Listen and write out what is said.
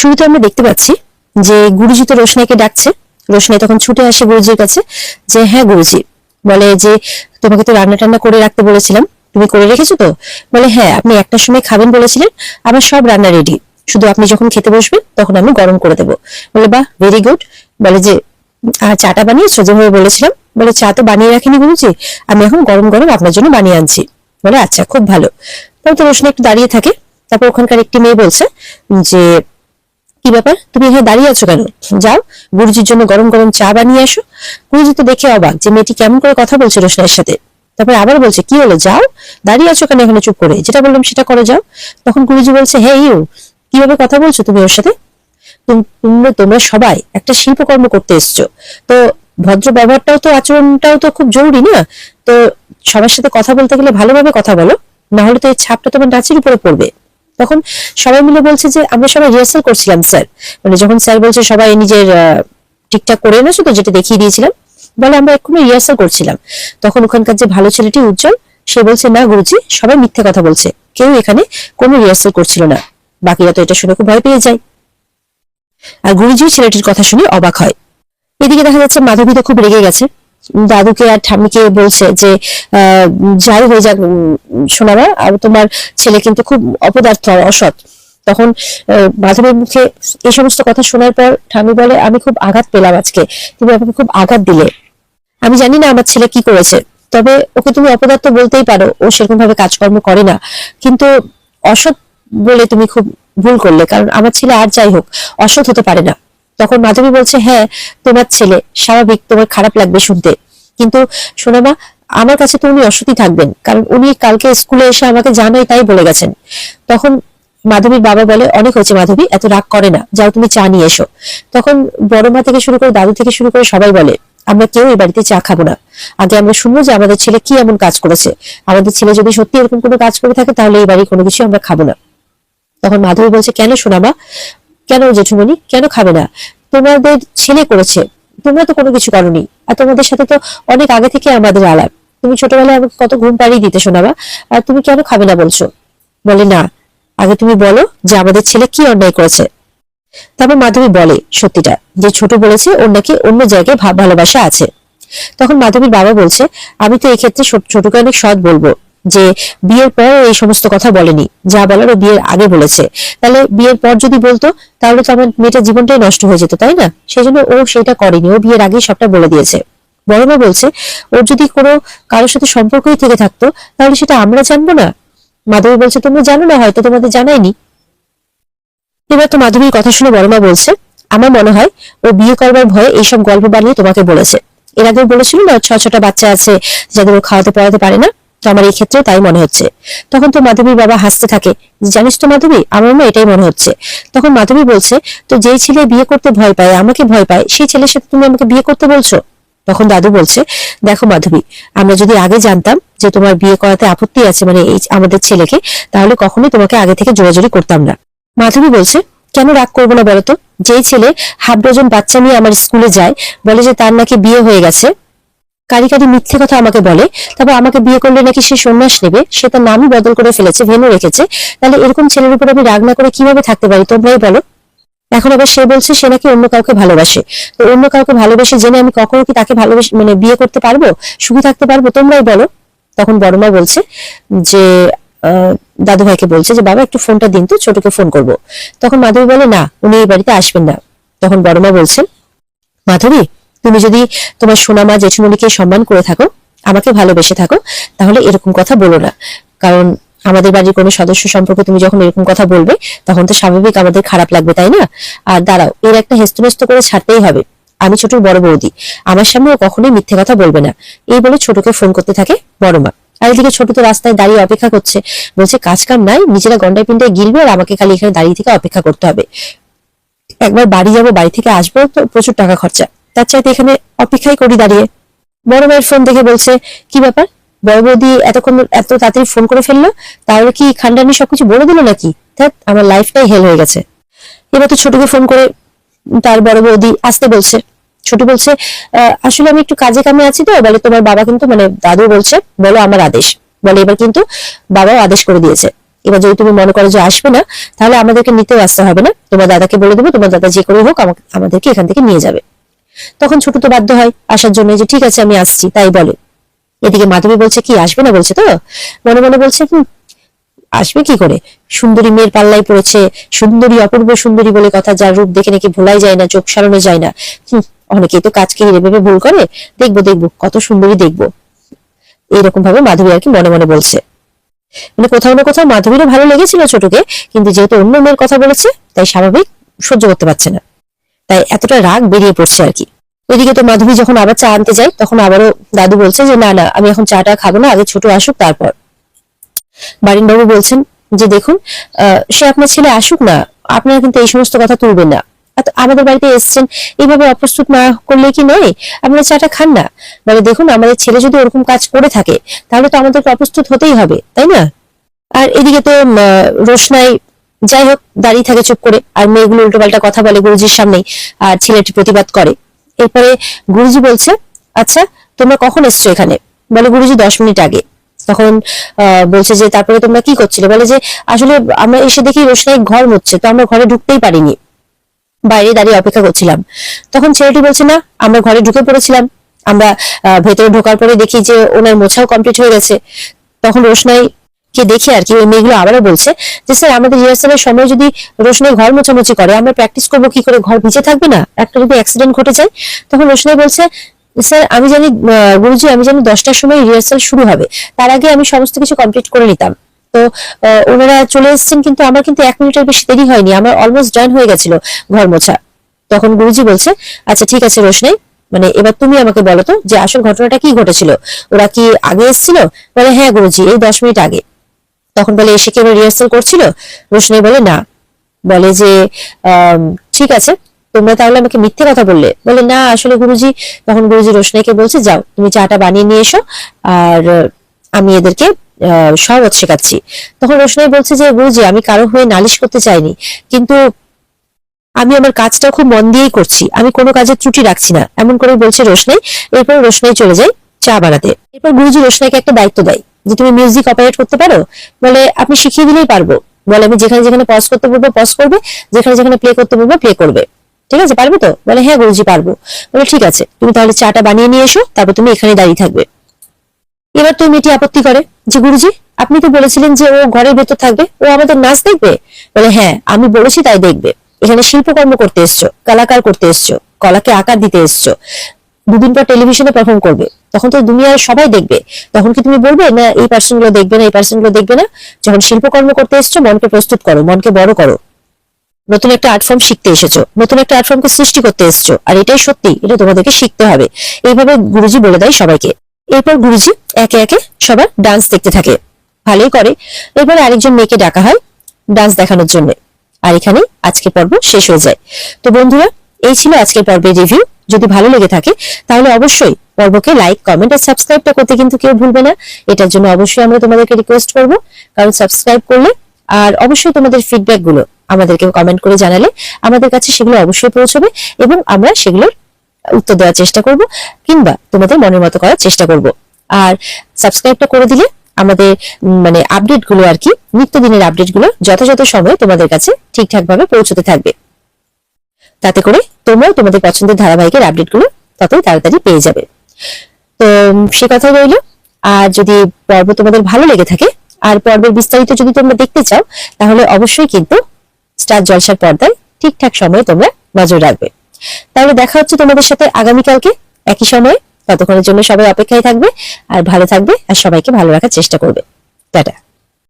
শুরুতে আমরা দেখতে পাচ্ছি যে গুরুজি তো রোশনাইকে ডাকছে। রোশনাই তখন ছুটে আসে গুরুজির কাছে যে হ্যাঁ গুরুজি। বলে যে, তোমাকে তো রান্না টান্না করে রাখতে বলেছিলাম। তুমি করে রেখেছো তো? বলে হ্যাঁ আপনি একটার সময় খাবেন বলেছিলেন, আমার সব রান্না রেডি শুধু আপনি যখন খেতে বসবেন, তখন আমি গরম করে দেবো। বলে, বাহ ভেরি গুড বলে যে আর চাটা বানিয়েছো যেভাবে বলেছিলাম? বলে, চা তো বানিয়ে রাখিনি গুরুজি, আমি এখন গরম গরম আপনার জন্য বানিয়ে আনছি। বলে আচ্ছা খুব ভালো। তারপর তো রোশনি একটু দাঁড়িয়ে থাকে। তারপর ওখানকার একটি মেয়ে বলছে যে কি ব্যাপার? তুমি এখানে দাঁড়িয়ে আছো কেন? যাও, গুরুজির জন্য গরম গরম চা বানিয়ে আসো। গুরুজি তো দেখে অবাক যে মেয়েটি কেমন করে কথা বলছে রোশনের সাথে। তারপরে আবার বলছে, কি হলো? যাও, দাঁড়িয়ে আছো কেন এখানে? চুপ করে। যেটা বললাম সেটা করে, যাও। তখন গুরুজি বলছে, হে ইউ, কীভাবে কথা বলছো তুমি ওর সাথে? তুম- তোমরা তোমরা সবাই একটা শিল্পকর্ম করতে এসছো। তো ভদ্র ব্যবহারটাও তো, আচরণটাও তো খুব জরুরি না? তো সবার সাথে কথা বলতে গেলে ভালোভাবে কথা বলো। না হলে তো এই ছাপটা তোমার নাচের উপরে পড়বে। তখন সবাই মিলে বলছে যে, আমরা সবাই রিহার্সাল করছিলাম স্যার মানে যখন স্যার বলছে সবাই নিজের ঠিকঠাক করে এনেছো তো, যেটা দেখিয়ে দিয়েছিলাম, বলে আমরা এক্ষুনি রিহার্সাল করছিলাম। তখন ওখানকার যে ভালো ছেলেটি উজ্জ্বল, সে বলছে, না গুরুজি, সবাই মিথ্যে কথা বলছে। কেউ এখানে কোনো রিহার্সাল করছিল না। বাকিরা তো এটা শুনে খুব ভয় পেয়ে যায়। আর গুরুজি ছেলেটির কথা শুনে অবাক হয়। এদিকে দেখা যাচ্ছে মাধবী তো খুব রেগে গেছে। দাদুকে আর ঠাম্মিকে বলছে যে যাই হয়ে যাক শোনাবা আর তোমার ছেলে কিন্তু খুব অপদার্থ অসৎ। তখন মাধবীর মুখে এই সমস্ত কথা শোনার পর ঠাম্মি বলে, আমি খুব আঘাত পেলাম আজকে। তুমি আমাকে খুব আঘাত দিলে। আমি জানি না আমার ছেলে কি করেছে। তবে ওকে তুমি অপদার্থ বলতেই পারো। ও সেরকম ভাবে কাজকর্ম করে না। কিন্তু অসৎ বলে তুমি খুব ভুল করলে। কারণ আমার ছেলে আর যাই হোক, অসৎ হতে পারে না। তখন মাধবী বলছে হ্যাঁ তোমার ছেলে, স্বাভাবিক, তোমার খারাপ লাগবে শুনতে। কিন্তু শোনামা আমার কাছে তো উনি অসতই থাকবেন, কারণ উনি কালকে স্কুলে এসে আমাকে জানাই তাই বলে গেছেন। তখন মাধবীর বাবা বলে, অনেক হয়েছে মাধবী, এত রাগ করে না, যাও তুমি চা নিয়ে এসো। তখন বড় মা থেকে শুরু করে দাদু থেকে শুরু করে সবাই বলে, আমরা কেউ এই বাড়িতে চা খাব না। আগে আমরা শুনব যে আমাদের ছেলে কি এমন কাজ করেছে। আমাদের ছেলে যদি সত্যি এরকম কোনো কাজ করে থাকে, তাহলে এই বাড়ি কোনো কিছু আমরা খাব না। তখন মাধবী বলছে, কেন শোনাবা কেন জেঠুমণি? কেন খাবে না? তোমাদের ছেলে করেছে। তোমরা তো কোনো কিছু করনি। আর তোমাদের সাথে তো অনেক আগে থেকে আমাদের আলাপ। তুমি ছোটবেলায় আমাকে কত ঘুম পাড়িয়ে দিতে শোনাবা। আর তুমি কেন খাবে না বলছো? বলে, না, আগে তুমি বলো যে আমাদের ছেলে কি অন্যায় করেছে। তারপর মাধবী বলে, সত্যিটা, যে ছোট বলেছে, ওর নাকি অন্য জায়গায় ভালোবাসা আছে। তখন মাধবীর বাবা বলছে, আমি তো এই ক্ষেত্রে ছোট- ছোটকে অনেক সৎ বলব। যে বিয়ের পর এই সমস্ত কথা বলেনি, যা বলার ও বিয়ের আগে বলেছে। তাহলে বিয়ের পর যদি বলতো, তাহলে তো আমার মেয়েটার জীবনটাই নষ্ট হয়ে যেত, তাই না? সেই জন্য ও সেটা করেনি, ও বিয়ের আগেই সবটা বলে দিয়েছে। বড়মা বলছে, ওর যদি কোনো কারোর সাথে সম্পর্কই থেকে থাকতো, তাহলে সেটা আমরা জানব না? মাধবী বলছে, তোমরা জানো না, হয়তো তোমাদের জানাইনি এবার তো মাধবীর কথা শুনে বড়মা বলছে, আমার মনে হয় ও বিয়ে করবার ভয়ে এইসব গল্প বানিয়ে তোমাকে বলেছে। এর আগেও বলেছিল না, ছ ছটা বাচ্চা আছে যাদের ও খাওয়াতে পড়াতে পারে না? তো আমার এই ক্ষেত্রেও তাই মনে হচ্ছে। তখন তো মাধবীর বাবা হাসতে থাকে জানিস তো মাধবী, আমার মা এটাই মনে হচ্ছে। তখন মাধবী বলছে, তো যেই ছেলে বিয়ে করতে ভয় পায়, আমাকে ভয় পায়, সেই ছেলের সাথে তুমি আমাকে বিয়ে করতে বলছো? তখন দাদু বলছে, দেখো মাধবী, আমরা যদি আগে জানতাম যে তোমার বিয়ে করাতে আপত্তি আছে মানে এই আমাদের ছেলেকে, তাহলে কখনোই তোমাকে আগে থেকে জোরাজোরি করতাম না। মাধবী বলছে, কেন রাগ করব না বলতো যেই ছেলে হাফ ডজন বাচ্চা নিয়ে আমার স্কুলে যায়, বলে যে তার নাকি বিয়ে হয়ে গেছে কারি কারি মিথ্যে কথা আমাকে বলে, তারপর আমাকে বিয়ে করলে নাকি সে সন্ন্যাস নেবে, সে তার নামই বদল করে ফেলেছে ভেনু রেখেছে। তাহলে এরকম ছেলের উপর আমি রাগ না করে কীভাবে থাকতে পারি? তোমরাই বলো। এখন আবার সে বলছে, সে নাকি অন্য কাউকে ভালোবাসে। তো অন্য কাউকে ভালোবেসে জেনে আমি কখনো কি তাকে ভালোবেসে মানে বিয়ে করতে পারব? সুখী থাকতে পারব? তোমরাই বলো। তখন বড়মা বলছে যে দাদু ভাইকে বলছে যে, বাবা, একটু ফোনটা দিন তো, ছোটকে ফোন করব। তখন মাধবী বলে, না, উনি এই বাড়িতে আসবেন না। তখন বড়মা বলছেন, মাধবী তুমি যদি তোমার সোনামা জেঠুমণিকে সম্মান করে থাকো, আমাকে ভালোবেসে থাকো, তাহলে এরকম কথা বলো না। কারণ আমাদের বাড়ির কোনো সদস্য সম্পর্কে তুমি যখন এরকম কথা বলবে, তখন তো স্বাভাবিক আমাদের খারাপ লাগবে, তাই না? আর দাঁড়াও, এর একটা হেস্তনেস্ত করে ছাড়তেই হবে। আমি ছোটর বড় বৌদি। আমার সামনে ও কখনোই মিথ্যে কথা বলবে না। এই বলে ছোটকে ফোন করতে থাকে বড় মা আর এদিকে ছোট তো রাস্তায় দাঁড়িয়ে অপেক্ষা করছে। বলছে, কাজ কাম নাই, নিজেরা গন্ডায় পিন্ডায় গিলবে আর আমাকে খালি এখানে দাঁড়িয়ে থেকে অপেক্ষা করতে হবে। একবার বাড়ি যাব, বাড়ি থেকে আসব, তো প্রচুর টাকা খরচা। তার চাইতে এখানে অপেক্ষাই করি দাঁড়িয়ে। বড় মায়ের ফোন দেখে বলছে, কি ব্যাপার? বড় বৌদি এতক্ষণ এত তাড়াতাড়ি ফোন করে ফেলল? তাহলে কি খান্ডানি সবকিছু বলে দিল নাকি? ধ্যাৎ, আমার লাইফটাই হেল হয়ে গেছে। এবার তো ছোটকে ফোন করে তার বড় বৌদি আসতে বলছে। ছোট বলছে আসলে আমি একটু কাজে কামে আছি তো, বলে তোমার বাবা কিন্তু মানে দাদু বলছে, বলো আমার আদেশ। বলে এবার কিন্তু বাবাও আদেশ করে দিয়েছে। এবার যদি তুমি মনে করো যে আসবে না, তাহলে আমাদেরকে নিতেও আসতে হবে না। তোমার দাদাকে বলে দেবো, তোমার দাদা যে করে হোক আমাদেরকে এখান থেকে নিয়ে যাবে। তখন ছোট তো বাধ্য হয় আসার জন্য যে ঠিক আছে আমি আসছি তাই বলে। এদিকে মাধবী বলছে কি আসবে না? বলছে তো। মনে মনে বলছে আসবে কি করে? সুন্দরী মেয়ের পাল্লায় পড়েছে সুন্দরী অপূর্ব সুন্দরী বলে কথা যার রূপ দেখে নাকি ভোলাই যায় না চোখ সারানো যায় না। হুম, অনেকেই তো কাজকে হিরে ভেবে ভুল করে। দেখব দেখব কত সুন্দরী দেখব। এইরকম ভাবে মাধবী আর কি মনে মনে বলছে। মানে কোথাও না কোথাও মাধবীরও ভালো লেগেছিল ছোটকে কিন্তু যেহেতু অন্য মেয়ের কথা বলেছে তাই স্বাভাবিক সহ্য করতে পারছে না। তাই এতটা রাগ বেরিয়ে পড়ছে আর কি। এদিকে তো মাধবী যখন আবার চা আনতে যায়, তখন আবারও দাদু বলছে যে, না না, আমি এখন চাটা খাব না, আগে ছোট আসুক, তারপর। বারিনবাবু বলছেন যে, দেখুন সে আপনার ছেলে আসুক না, আপনারা কিন্তু এই সমস্ত কথা তুলবেন না। আমাদের বাড়িতে এসছেন, এইভাবে অপ্রস্তুত না করলে কি নয়? আপনারা চাটা খান না। মানে দেখুন, আমাদের ছেলে যদি ওরকম কাজ করে থাকে, তাহলে তো আমাদেরকে অপ্রস্তুত হতেই হবে, তাই না? আর এদিকে তো রোশনাই যাই হোক দাঁড়িয়ে থাকে চুপ করে, আর মেয়েগুলো উল্টোপাল্টা কথা বলে, গুরুজির সামনেই, আর ছেলেটি প্রতিবাদ করে। এরপরে গুরুজি বলছে আচ্ছা তোমরা কখন এসছো এখানে? বলে, গুরুজি দশ মিনিট আগে। তখন বলছে যে, তারপরে তোমরা কি করছিলে? বলে যে, আসলে আমরা এসে দেখি রোশনাই ঘর মুচ্ছে তো আমরা ঘরে ঢুকতেই পারিনি। বাইরে দাঁড়িয়ে অপেক্ষা করছিলাম। তখন ছেলেটি বলছে, না, আমরা ঘরে ঢুকে পড়েছিলাম। আমরা ভেতরে ঢোকার পরে দেখি যে, ওনার মোছাও কমপ্লিট হয়ে গেছে। তখন রোশনাই কে দেখে আর কি, ওই মেয়েগুলো আবারও বলছে যে, স্যার, আমাদের রিহার্সালের সময় যদি রোশনাই ঘর মোছামুছি করে, আমরা প্র্যাকটিস করব কি করে? ঘর ভিজে থাকবে না? একটা যদি অ্যাক্সিডেন্ট ঘটে যায়? তখন রোশনাই বলছে, স্যার, আমি জানি গুরুজি, আমি জানি দশটার সময় রিহার্সাল শুরু হবে। তার আগে আমি সমস্ত কিছু কমপ্লিট করে নিতাম। তো ওনারা চলে এসেছেন, কিন্তু আমার কিন্তু এক মিনিটের বেশি দেরি হয়নি। আমার অলমোস্ট ডান হয়ে গেছিল ঘর মোছা। তখন গুরুজি বলছে আচ্ছা ঠিক আছে রোশনাই মানে এবার তুমি আমাকে বলো তো যে, আসল ঘটনাটা কি ঘটেছিল? ওরা কি আগে এসেছিল? বলে হ্যাঁ গুরুজি, এই দশ মিনিট আগে। তখন বলে, এসে কি ওরা রিহার্সাল করছিল? রোশনাই বলে, না। বলে যে ঠিক আছে, তোমরা তাহলে আমাকে মিথ্যে কথা বললে। বলে, না, আসলে গুরুজি। তখন গুরুজি রোশনাইকে বলছে, যাও, তুমি চাটা বানিয়ে নিয়ে এসো, আর আমি এদেরকে সহবত শেখাচ্ছি। তখন রোশনাই বলছে যে, গুরুজি, আমি কারও হয়ে নালিশ করতে চাইনি, কিন্তু আমি আমার কাজটা খুব মন দিয়েই করছি। আমি কোনো কাজে ত্রুটি রাখছি না। এমন করে বলছে রোশনাই এরপর রোশনাই চলে যায় চা বানাতে। এরপর গুরুজি রোশনাইকে একটা দায়িত্ব দেয়। যে তুমি মিউজিক অপারেট করতে পারো, বলে আপনি শিখিয়ে দিলেই পারব। বলে আমি যেখানে যেখানে পজ করতে বলব পজ করবে, যেখানে যেখানে প্লে করতে বলব প্লে করবে। ঠিক আছে? পারবে তো? বলে হ্যাঁ গুরুজি, পারব। বলে ঠিক আছে, তুমি তাহলে চাটা বানিয়ে নিয়ে এসো, তারপর তুমি এখানে দাঁড়িয়ে থাকবে। এবার তো মেয়েটি আপত্তি করে, যে গুরুজি, আপনি তো বলেছিলেন যে ও ঘরের ভেতর থাকবে, ও আমাদের নাচ দেখবে? বলে হ্যাঁ আমি বলেছি তাই দেখবে। এখানে শিল্পকর্ম করতে এসছো, কলাকার করতে এসছো, কলাকে আকার দিতে এসছো। দুদিন পর টেলিভিশনে পারফর্ম করবে। তখন তো দুনিয়ার সবাই দেখবে। তখন কি তুমি বলবে, না, এই পার্সনগুলো দেখবে না, এই পার্সনগুলো দেখবে না? যখন শিল্পকর্ম করতে এসছো, মনকে প্রস্তুত করো, মনকে বড় করো। নতুন একটা আর্ট ফর্ম শিখতে এসেছ, নতুন একটা আর্ট ফর্মকে সৃষ্টি করতে এসেছ। আর এটাই সত্যি, এটা তোমাদেরকে শিখতে হবে। এইভাবে গুরুজি বলে দেয় সবাইকে। এরপর গুরুজি একে একে সবার ডান্স দেখতে থাকে। ভালোই করে। এরপর আরেকজন মেয়েকে ডাকা হয় ডান্স দেখানোর জন্য। আর এখানে আজকে পর্ব শেষ হয়ে যায়। তো বন্ধুরা এই ছিল আজকের পর্বের রিভিউ যদি ভালো লেগে থাকে, তাহলে অবশ্যই পর্বকে লাইক কমেন্ট আর সাবস্ক্রাইবটা করতে কিন্তু কেউ ভুলবে না। এটার জন্য অবশ্যই আমরা তোমাদেরকে রিকোয়েস্ট করব। কারণ সাবস্ক্রাইব করলে আর অবশ্যই তোমাদের ফিডব্যাকগুলো আমাদেরকে কমেন্ট করে জানালে আমাদের কাছে সেগুলো অবশ্যই পৌঁছবে এবং আমরা সেগুলোর উত্তর দেওয়ার চেষ্টা করব কিংবা তোমাদের মনের মতো করার চেষ্টা করব। আর সাবস্ক্রাইবটা করে দিলে আমাদের মানে আপডেটগুলো আর কি, নিত্যদিনের আপডেটগুলো যথাযথ সময়ে তোমাদের কাছে ঠিকঠাক ভাবে পৌঁছতে থাকবে। তাতে করে তোমরাও তোমাদের পছন্দের ধারাবাহিকের আপডেটগুলো ততই তাড়াতাড়ি পেয়ে যাবে। তো সে কথা রইল। আর যদি পর্ব তোমাদের ভালো লেগে থাকে, আর পর্বের বিস্তারিত যদি তোমরা দেখতে চাও, তাহলে অবশ্যই কিন্তু স্টার জলসার পর্দায় ঠিকঠাক সময়ে তোমরা নজর রাখবে। তাহলে দেখা হচ্ছে তোমাদের সাথে আগামীকালকে, একই সময়ে। ততক্ষণের জন্য সবাই অপেক্ষায় থাকবে, আর ভালো থাকবে, আর সবাইকে ভালো রাখার চেষ্টা করবে। টাটা।